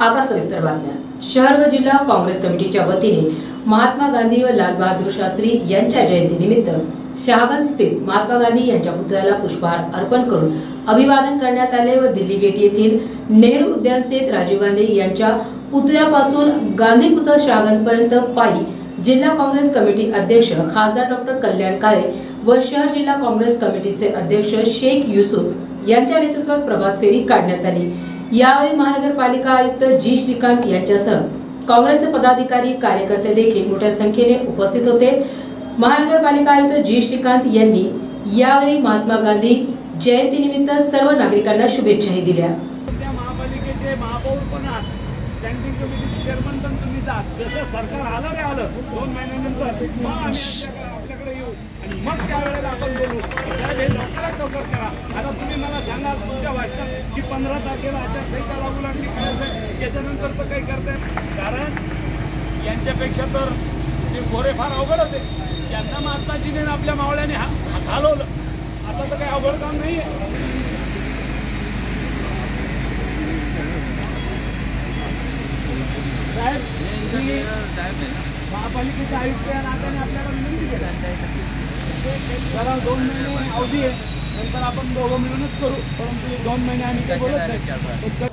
आता सविस्तर बातम्या. शहर व जिल्हा काँग्रेस कमिटीच्या वतीने महात्मा गांधी व लालबहादूर शास्त्री यांच्या जयंतीनिमित्त शहागंज स्थित महात्मा गांधी यांच्या पुतळ्याला पुष्पहार अर्पण करून अभिवादन करण्यात आले व दिल्ली गेट येथील नेहरू उद्यान स्थित राजीव गांधी यांच्या पुतळ्यापासून गांधी पुतळ शहागंजपर्यंत पायी जिल्हा काँग्रेस कमिटी अध्यक्ष खासदार डॉक्टर कल्याण काळे व शहर जिल्हा काँग्रेस कमिटीचे अध्यक्ष शेख युसुफ यांच्या नेतृत्वात प्रभात फेरी काढण्यात आली. यावेळी महानगरपालिका आयुक्त जी श्रीकांत यांच्यासह काँग्रेसचे पदाधिकारी कार्यकर्ते देखील मोठ्या संख्येने उपस्थित होते. महानगरपालिका आयुक्त जी श्रीकांत यांनी यावेळी महात्मा गांधी जयंतीनिमित्त सर्व नागरिकांना शुभेच्छाही दिल्या. महापालिकेचे महापौर पण आहात. स्टँडिंग कमिटीचे चेअरमन पण तुम्ही जा जसं सरकार आलं रे आलं. दोन महिन्यानंतर मग आम्ही आपल्याकडे येऊ आणि मग त्यावेळेला आपण बोलू. साहेब करा. आता तुम्ही मला सांगा तुमच्या भाषणात की पंधरा तारखेला आचारसंहिता लागू लागली काय असेल याच्यानंतर तर काही करताय कारण यांच्यापेक्षा तर ते गोरे फार अवघड होते. त्यांना महात्माजीने आपल्या मावळ्याने हा हलवलं आता तर काही अवघड काम नाही आहे साहेब तुम्ही महापालिकेचे आयुक्त या नात्याने आपल्याला विनंती केला. जरा दोन महिने अवधी आहे. नंतर आपण दोघं मिळूनच करू परंतु दोन महिने आम्ही बोलत नाही.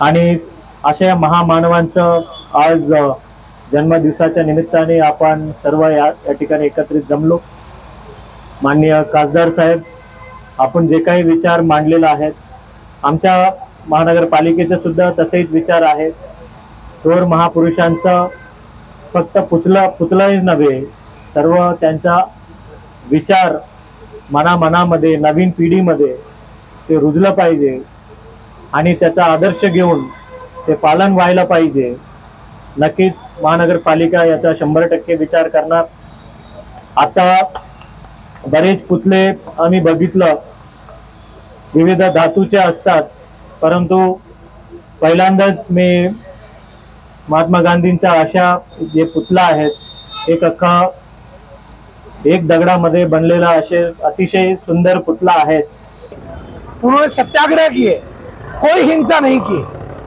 आणि अशा या महामानवांचं आज जन्मदिवसाच्या निमित्ताने आपण सर्व या या ठिकाणी एकत्रित जमलो. माननीय खासदार साहेब आपण जे काही विचार मांडलेला आहेत आमच्या महानगरपालिकेचे सुद्धा तसेच विचार आहेत. थोर महापुरुषांचं फक्त पुतला पुतळाच नव्हे सर्व त्यांचा विचार मनामनामध्ये नवीन पिढीमध्ये ते रुजलं पाहिजे आणि त्याचा आदर्श घेऊन ते पालन व्हायला पाहिजे. नक्कीच महानगरपालिका याचा शंभर टक्के विचार करणार. आता बरेच पुतळे आम्ही बघितलं. विविध धातूचे असतात परंतु पहिल्यांदाच मी महात्मा गांधींच्या अशा जे पुतळा आहेत एक अख्खा एक दगडामध्ये बनलेला असे अतिशय सुंदर पुतला है उन्होंने सत्याग्रह किए कोई हिंसा नहीं की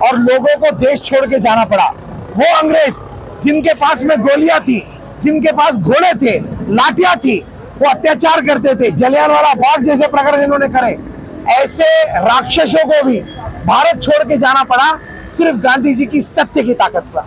और लोगों को देश छोड़ के जाना पड़ा। वो अंग्रेज़ जिनके पास में गोलियाँ थी जिनके पास घोड़े थे लाठियाँ थी वो अत्याचार करते थे। जलियांवाला बाग जैसे प्रकरण इन्होंने करे। ऐसे राक्षसों को भी भारत छोड़ के जाना पड़ा सिर्फ़ गांधी जी की सत्य की ताकत पर।